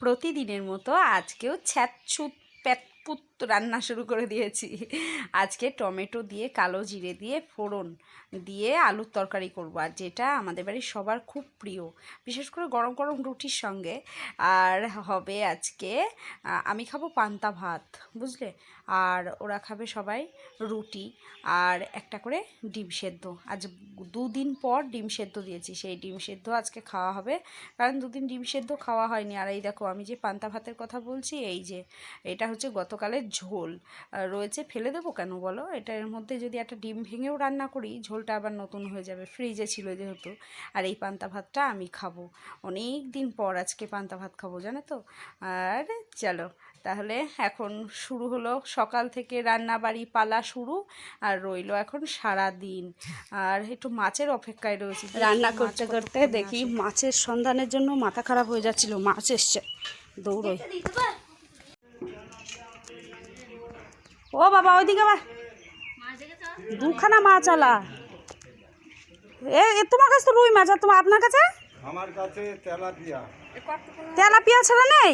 প্রতিদিনের মতো আজকেও ছ্যাঁচুত প্যাতপুত রান্না শুরু করে দিয়েছি। আজকে টমেটো দিয়ে, কালো জিরে দিয়ে, ফোড়ন দিয়ে আলুর তরকারি করব। আর যেটা আমাদের বাড়ির সবার খুব প্রিয়, বিশেষ করে গরম গরম রুটির সঙ্গে। আর হবে আজকে আমি খাব পান্তা ভাত, বুঝলে? আর ওরা খাবে সবাই রুটি আর একটা করে ডিম সেদ্ধ। আজ দুদিন পর ডিম সেদ্ধ দিয়েছি, সেই ডিম সেদ্ধ আজকে খাওয়া হবে। কারণ দুদিন ডিম সেদ্ধ খাওয়া হয়নি। আর এই দেখো, আমি যে পান্তা ভাতের কথা বলছি, এই যে এটা হচ্ছে গতকালের ঝোল। রয়েছে, ফেলে দেবো কেন বলো? এটা এর মধ্যে যদি একটা ডিম ভেঙেও রান্না করি, ঝোলটা আবার নতুন হয়ে যাবে ফ্রিজে ছিল যেহেতু। আর এই পান্তা ভাতটা আমি খাব। অনেক দিন পর আজকে পান্তা ভাত খাব, জানো তো? আর, চলো তাহলে এখন শুরু হলো সকাল থেকে রান্না বাড়ি পালা শুরু আর রইল এখন সারা দিন আর একটু মাছের অপেক্ষায় রয়েছি। রান্না করতে করতে দেখি মাছের সন্ধানের জন্য মাথা খারাপ হয়ে যাচ্ছিল মাছ এসছে। দৌড়োয়। ও বাবা ওইদিকে আবার। দুখানা মাছ আলা এ এ তোমার কাছে তো রুই মাছ আর তোমার আপনার কাছে? আমার কাছে তেলাপিয়া। তেলাপিয়া ছাড়া নেই?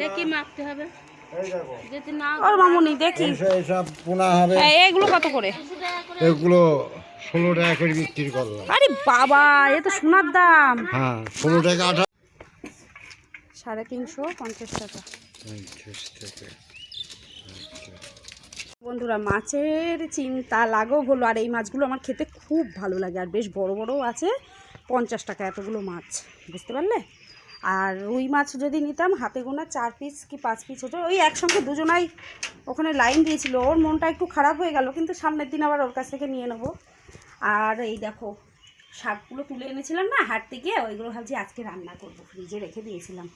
দেখি মাপতে হবে। এই দেখো। যদি না ওর মামুনি দেখি। এইসব এইসব পোনা হবে। হ্যাঁ, এগুলো কত করে? এগুলো ষোলো টাকা করে বিক্রি করলাম। আরে বাবা এ তো সোনার দাম। হ্যাঁ ষোলো টাকা আঠা সাড়ে তিনশো পঞ্চাশ টাকা। পঞ্চাশ টাকা। বন্ধুরা মাছের চিন্তা লাগো হলো আর এই মাছগুলো আমার খেতে খুব ভালো লাগে আর বেশ বড় বড়ও আছে। পঞ্চাশ টাকা এতগুলো মাছ বুঝতে পারলে? আর রুই মাছ যদি নিতাম, হাতে গোনা চার পিস কি পাঁচ পিস হতো। ওই একসঙ্গে দুজনাই ওখানে লাইন দিয়েছিল। ওর মনটা একটু খারাপ হয়ে গেল, কিন্তু সামনের দিন আবার ওর কাছ থেকে নিয়ে নেব। আর এই দেখো, শাকগুলো তুলে এনেছিলাম না হাট থেকে ওইগুলো ভাবছি আজকে রান্না করব। ফ্রিজে রেখে দিয়েছিলাম।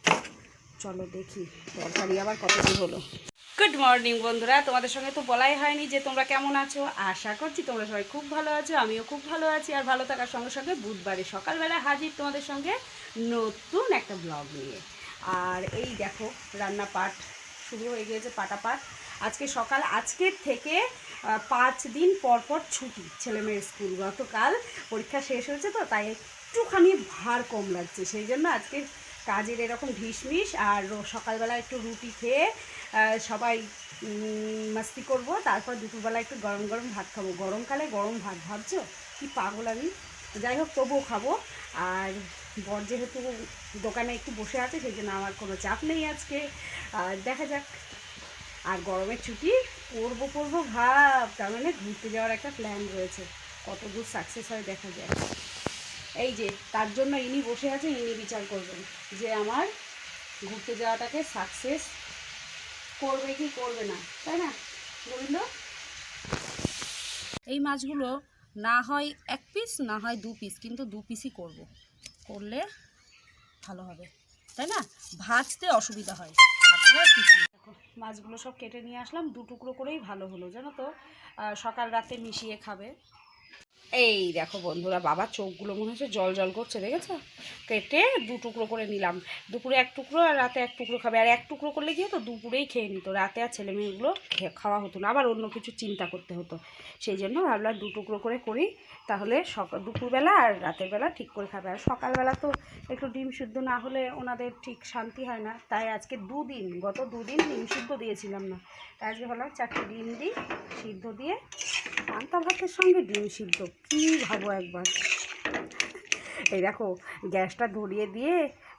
চলো দেখি, তরকারি আবার কত কী হলো। গুড মর্নিং বন্ধুরা। তোমাদের সঙ্গে তো বলাই হয়নি যে তোমরা কেমন আছো। আশা করছি তোমরা সবাই খুব ভালো আছো, আমিও খুব ভালো আছি। আর ভালো থাকার সঙ্গে সঙ্গে বুধবারে সকালবেলা হাজির তোমাদের সঙ্গে নতুন একটা ব্লগ নিয়ে। আর এই দেখো, রান্না পাট শুরু হয়ে গিয়েছে পাটা পাট আজকে সকাল আজকের থেকে পাঁচ দিন পর পর ছুটি ছেলেমেয়ের স্কুল। গতকাল পরীক্ষা শেষ হয়েছে তো, তাই একটুখানি ভার কম লাগছে। সেই জন্য আজকে কাজের এরকম ঢিসমিস আর সকালবেলা একটু রুটি খেয়ে সবাই মাস্তি করব। তারপর দুপুরবেলা একটু গরম গরম ভাত খাব। গরমকালে গরম ভাত, ভাবছ? কি পাগল আমি। যাই হোক, তবুও খাব। আর বর যেহেতু দোকানে একটু বসে আছে, সেই জন্য আমার কোনো চাপ নেই আজকে। আর দেখা যাক। আর গরমের ছুটি পড়ব পড়ব ভাব। তার মানে ঘুরতে যাওয়ার একটা প্ল্যান রয়েছে। কত দূর সাকসেস হয় দেখা যায় এই যে, তার জন্য ইনি বসে আছে ইনি বিচার করবেন যে আমার ঘুরতে যাওয়াটাকে সাকসেস করবে কি করবে না, তাই না? বলল এই মাছগুলো না হয় এক পিস না হয় দু পিস কিন্তু দু পিসই করব। করলে ভালো হবে, তাই না? ভাজতে অসুবিধা হয়। মাছগুলো সব কেটে নিয়ে আসলাম, দু টুকরো করেই ভালো হলো, জানো তো? সকাল রাতে মিশিয়ে খাবে। এই দেখো বন্ধুরা বাবার চোখগুলো মনে হচ্ছে জল জল করছে, দেখেছ? কেটে দু টুকরো করে নিলাম। দুপুরে এক টুকরো আর রাতে এক টুকরো খাবে। আর এক টুকরো করলে কি হতো? দুপুরেই খেয়ে নিত। রাতে আর ছেলে মেয়েগুলো খাওয়া হতো না। আবার অন্য কিছু চিন্তা করতে হতো। সেই জন্য ভাবলাম দু টুকরো করে করি। তাহলে সকাল দুপুরবেলা আর রাতের বেলা ঠিক করে খাবে। আর সকালবেলা তো একটু ডিম সিদ্ধ না হলে ওনাদের ঠিক শান্তি হয় না। তাই আজকে দুদিন, গত দুদিন ডিম সিদ্ধ দিয়েছিলাম না। তাই আজকে ভাবলাম চারটে ডিম দিই, সিদ্ধ দিয়ে পান্তা ভাতের সঙ্গে ডিম সিদ্ধ। কী ভাবো একবার? এই দেখো, গ্যাসটা ধরিয়ে দিয়ে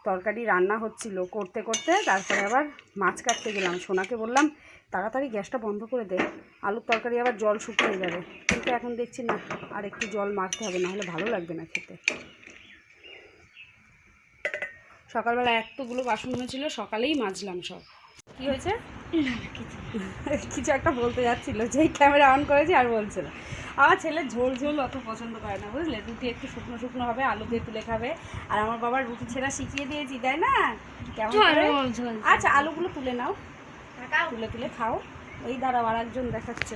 তরকারি রান্না হচ্ছিল। করতে করতে তারপরে আবার মাছ কাটতে গেলাম। সোনাকে বললাম, তাড়াতাড়ি গ্যাসটা বন্ধ করে দে। আলুর তরকারি আবার জল শুকিয়ে যাবে। কিন্তু এখন দেখছি না, আর একটু জল মারতে হবে না হলে ভালো লাগবে না খেতে। সকালবেলা এতগুলো বাসন হয়েছিল, সকালেই মাজলাম সব। কি হয়েছে? কিছু একটা বলতে যাচ্ছিল যেই ক্যামেরা অন করেছি আর বলছিল আমার ছেলে ঝোল ঝোল অত পছন্দ করে না বুঝলে? রুটি একটু শুকনো শুকনো হবে আলু দিয়ে তুলে খাবে আর আমার বাবার রুটি ছেঁড়া শিখিয়ে দিয়েছি তাই না? কেমন আচ্ছা আলুগুলো তুলে নাও। তুলে তুলে খাও। ওই দাঁড়াও আর একজন দেখাচ্ছে।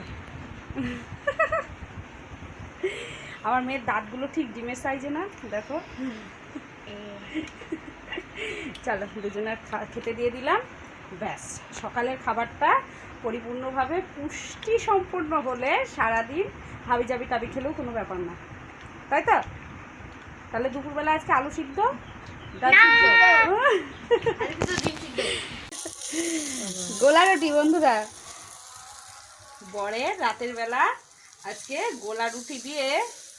আমার মেয়ের দাঁতগুলো ঠিক ডিমের সাইজে না দেখো। চলো দুজনের খেতে দিয়ে দিলাম। ব্যাস সকালের খাবারটা পরিপূর্ণভাবে পুষ্টি সম্পন্ন হলে সারাদিন হাবি জাবি টাবি খেলেও কোনো ব্যাপার না। তাই তো? তাহলে দুপুরবেলা আজকে আলু সিদ্ধ? গোলা রুটি বন্ধুরা। বরের রাতের বেলা আজকে গোলা রুটি দিয়ে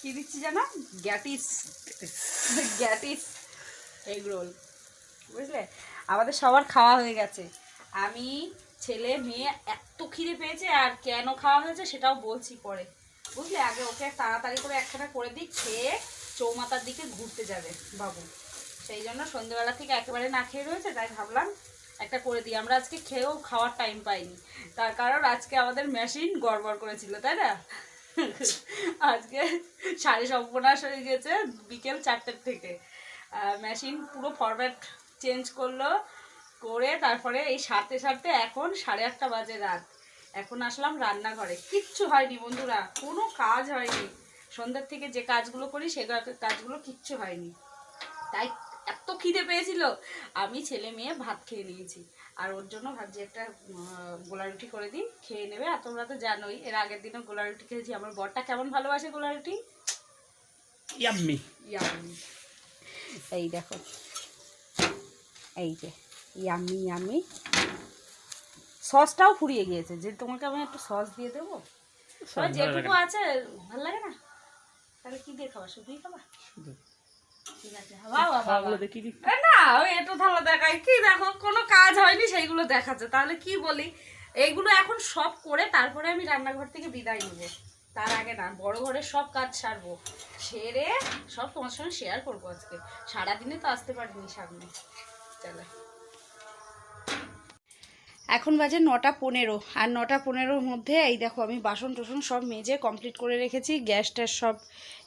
কি দিচ্ছি জানো? গ্যাটিস। গ্যাটিস। Egg roll. বুঝলে? আমাদের সবার খাওয়া হয়ে গেছে। আমি, ছেলে, মেয়ে এত খিদে পেয়েছে আর কেন খাওয়া হয়েছে সেটাও বলছি পরে। বুঝলে? আগে ওকে তাড়াতাড়ি করে একখানা করে দিই খেয়ে চৌমাতার দিকে ঘুরতে যাবে বাবু। সেই জন্য সন্ধ্যেবেলা থেকে একেবারে না খেয়ে রয়েছে, তাই ভাবলাম একটা করে দিই। আমরা আজকে খেয়েও খাওয়ার টাইম পাইনি। তার কারণ আজকে আমাদের মেশিন গড়বড় করেছিল, তাই না? আজকে সাড়ে সর্বনাশ হয়ে গেছে বিকেল চারটের থেকে। মেশিন পুরো ফরম্যাট চেঞ্জ করল করে তারপরে এই সারতে সারতে এখন সাড়ে আটটা বাজে রাত। এখন আসলাম রান্নাঘরে। কিচ্ছু হয়নি বন্ধুরা কোনো কাজ হয়নি। সন্ধ্যার থেকে যে কাজগুলো করি সে কাজগুলো কিচ্ছু হয়নি। তাই এত খিদে পেয়েছিল আমি ছেলে মেয়ে ভাত খেয়ে নিয়েছি। আর ওর জন্য ভাবছি একটা গোলা রুটি করে দিই খেয়ে নেবে। আর তোমরা তো জানোই এর আগের দিনও গোলা রুটি খেয়েছি। আমার বরটা কেমন ভালোবাসে গোলা রুটি? ইয়াম্মি ইয়ামি এই দেখো এই যে ইয়ামি ইয়ামি সসটাও ফুরিয়ে গিয়েছে। যে তোমাকে আমি একটু সস দিয়ে দেবো? যেটুকু আছে ভালো লাগে না? তাহলে কি দিয়ে খাবা? শুধুই খাবা? এ না ওই একটু ভালো দেখায় কি দেখো কোনো কাজ হয়নি সেইগুলো দেখাচ্ছে। তাহলে কি বলি এইগুলো এখন সব করে তারপরে আমি রান্নাঘর থেকে বিদায় নেব। তার আগে না বড় ঘরের সব কাজ সারবো। সেরে সব তোমার সঙ্গে শেয়ার করব আজকে। সারাদিনে তো আসতে পারিনি সামনে। চলো এখন বাজে নটা পনেরো, আর নটা পনেরোর মধ্যে এই দেখো আমি বাসন টসন সব মেজে কমপ্লিট করে রেখেছি, গ্যাস ট্যাস সব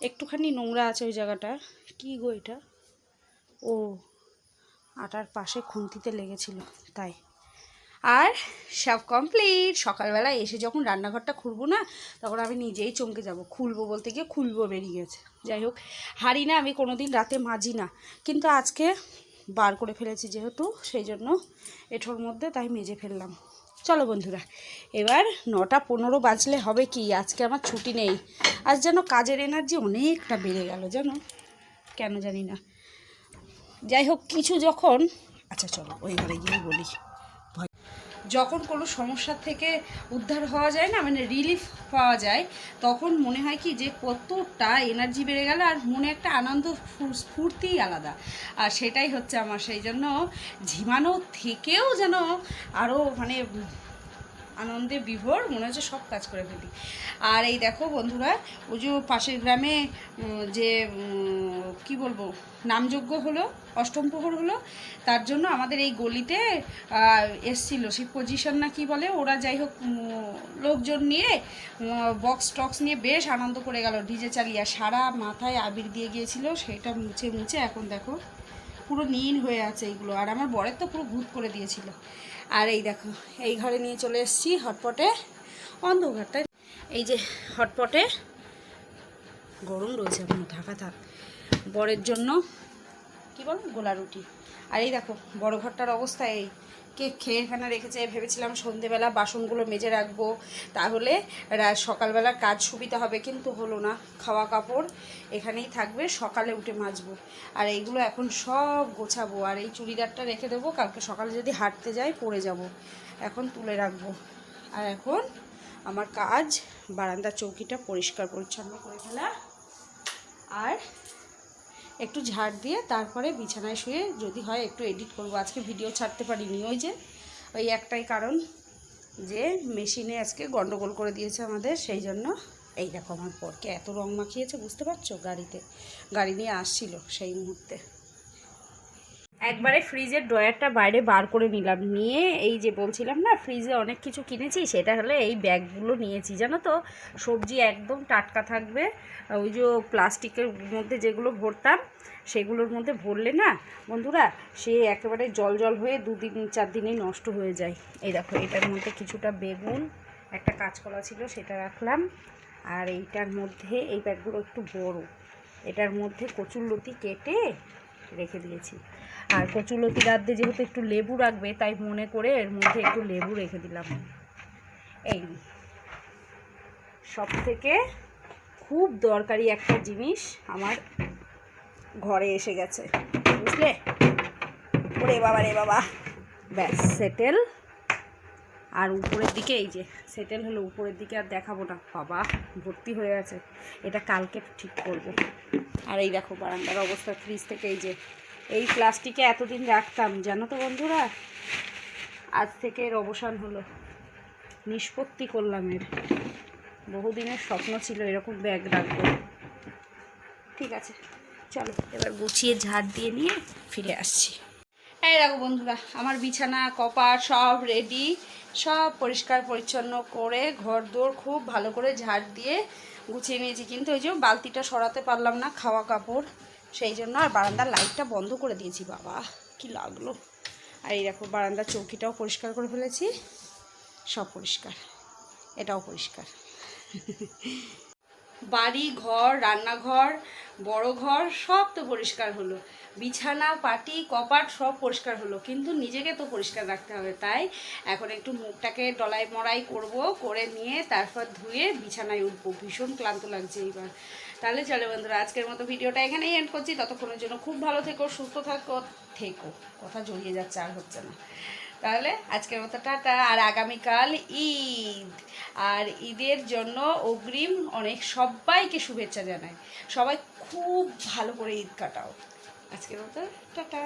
একটুখানি নোংরা আছে ওই জায়গাটা। কি গো এটা? ও, আটার পাশে খুন্তিতে লেগেছিল, তাই। আর সব কমপ্লিট সকালবেলা এসে যখন রান্নাঘরটা খুলবো না, তখন আমি নিজেই চমকে যাব। খুলবো বলতে গিয়ে খুলবো বেরিয়ে গেছে। যাই হোক হারি না আমি কোনো দিন রাতে মাজি না। কিন্তু আজকে বার করে ফেলেছি যেহেতু, সেই জন্য এঠোর মধ্যে তাই মেজে ফেললাম। চলো বন্ধুরা, এবার নটা পনেরো বাজলে হবে কি? আজকে আমার ছুটি নেই। আজ যেন কাজের এনার্জি অনেকটা বেড়ে গেল যেন কেন জানি না। যাই হোক, কিছু যখন আচ্ছা চলো, ওই ঘরে গিয়ে বলি। যখন কোনো সমস্যার থেকে উদ্ধার হওয়া যায় না মানে রিলিফ পাওয়া যায়, তখন মনে হয় কি যে কতটা এনার্জি বেড়ে গেল আর মনে একটা আনন্দ স্ফূর্তিই আলাদা। আর সেটাই হচ্ছে আমার, সেই জন্য ঝিমানো থেকেও যেন আরও মানে আনন্দে বিভোর, মনে হচ্ছে সব কাজ করে ফেলি। আর এই দেখো বন্ধুরা, ওই যে পাশের গ্রামে যে কি বলব, নামযজ্ঞ হলো, অষ্টম প্রহর হলো, তার জন্য আমাদের এই গলিতে এসছিল। সেই পজিশন না কি বলে, ওরা যাই হোক লোকজন নিয়ে বক্স টক্স নিয়ে বেশ আনন্দ করে গেল ডিজে চালিয়ে। সারা মাথায় আবির দিয়ে গিয়েছিল, সেটা মুছে মুছে এখন দেখো, পুরো নীল হয়ে আছে এইগুলো। আর আমার বরের তো পুরো ভূত করে দিয়েছিল। আর এই দেখো, এই ঘরে নিয়ে চলে এসেছি হটপটে, অন্ধকারটা। এই যে হটপটে গরম রয়েছে এখন, ঢাকা থাক। বরের জন্য, কি বল? গোলা রুটি। আর এই দেখো, বড় ঘরটার অবস্থা এই। কে খেয়ে এখানে রেখেছে ভেবেছিলাম সন্ধেবেলা বাসনগুলো মেজে রাখব, তাহলে সকালবেলার কাজ সুবিধা হবে, কিন্তু হলো না। খাওয়া কাপড় এখানেই থাকবে, সকালে উঠে মাজবো। আর এইগুলো এখন সব গোছাবো, আর এই চুড়িদারটা রেখে দেবো, কালকে সকালে যদি হাঁটতে যাই পরে যাব। এখন তুলে রাখব। আর এখন আমার কাজ বারান্দার চৌকিটা পরিষ্কার পরিচ্ছন্ন করে ফেলা। আর একটু ঝাড় দিয়ে তারপরে বিছানায় শুয়ে যদি হয় একটু এডিট করব। আজকে ভিডিও ছাড়তে পারিনি ওই যে, ওই একটাই কারণ যে মেশিনে আজকে গন্ডগোল করে দিয়েছে আমাদের, সেই জন্য এই দেখো আমার পরকে এত রং মাখিয়েছে, বুঝতে পারছ? গাড়িতে, গাড়ি নিয়ে আসছিল সেই মুহূর্তে। একবারে ফ্রিজের ড্রয়ারটা বাইরে বার করে নিলাম। নিয়ে এই যে বলছিলাম না, ফ্রিজে অনেক কিছু কিনেছি, সেটা হলে এই ব্যাগগুলো নিয়েছি। জানো তো, সবজি একদম টাটকা থাকবে। ওই যে প্লাস্টিকের মধ্যে যেগুলো ভরতাম, সেগুলোর মধ্যে ভরলে না, বন্ধুরা, সে একেবারে জল জল হয়ে দুদিন, চার দিনেই নষ্ট হয়ে যায়। এই দেখো, এটার মধ্যে কিছুটা বেগুন, একটা কাঁচকলা ছিল, সেটা রাখলাম। আর এইটার মধ্যে, এই ব্যাগগুলো একটু বড়। এটার মধ্যে কচুর লতি কেটে রেখে দিয়েছি। আর কচুলতি রাখতে যেহেতু একটু লেবু রাখবে, তাই মনে করে এর মধ্যে একটু লেবু রেখে দিলাম। এই সব থেকে খুব দরকারি একটা জিনিস আমার ঘরে এসে গেছে, বুঝলে? ওরে বাবা, রে বাবা। ব্যাস, সেটেল। আর উপরের দিকে, এই যে সেটেল হলো উপরের দিকে আর দেখাবো না। বাবা, ভর্তি হয়ে আছে এটা কালকে ঠিক করব। আর এই দেখো বারান্দার অবস্থা ফ্রিজ থেকে এই যে, এই প্লাস্টিকে এতদিন রাখতাম, জানো তো বন্ধুরা? আজ থেকে এর অবসান হলো। নিষ্পত্তি করলাম এর। বহুদিনের স্বপ্ন ছিল এরকম ব্যাগ রাখব। ঠিক আছে, চলো, এবার গুছিয়ে ঝাড় দিয়ে নিয়ে ফিরে আসছি। এই দেখো বন্ধুরা, আমার বিছানা কপার সব রেডি সব পরিষ্কার পরিচ্ছন্ন করে ঘর দোর খুব ভালো করে ঝাড় দিয়ে গুছিয়ে নিয়েছি। কিন্তু ওই যে বালতিটা সরাতে পারলাম না খাওয়া কাপড়, সেই জন্য আর বারান্দার লাইটটা বন্ধ করে দিয়েছি। বাবা, কি লাগল। আর এই দেখো, বারান্দার চৌকিটাও পরিষ্কার করে ফেলেছি, সব পরিষ্কার, এটাও পরিষ্কার। বাড়ি, ঘর, রান্নাঘর, বড় ঘর, সব তো পরিষ্কার হলো। বিছানা, পাটি, কপাট সব পরিষ্কার হলো, কিন্তু নিজেকে তো পরিষ্কার রাখতে হবে, তাই এখন একটু মুখটাকে ডলাই মড়াই করব, করে নিয়ে তারপর ধুয়ে বিছানায় উঠবো। ভীষণ ক্লান্ত লাগছে এইবার। তাহলে চলে বন্ধুরা, আজকের মতো ভিডিওটা এখানেই এন্ড করছি। ততক্ষণের জন্য খুব ভালো থেকো, সুস্থ থাকো, থেকো। কথা জড়িয়ে যাচ্ছে আর হচ্ছে না। তাহলে আজকের মতো টাটা, আর আগামীকাল ঈদ। আর ঈদের জন্য অগ্রিম অনেক সবাইকে শুভেচ্ছা জানায় সবাই খুব ভালো করে ঈদ কাটাও। আজকের মতো টাটা।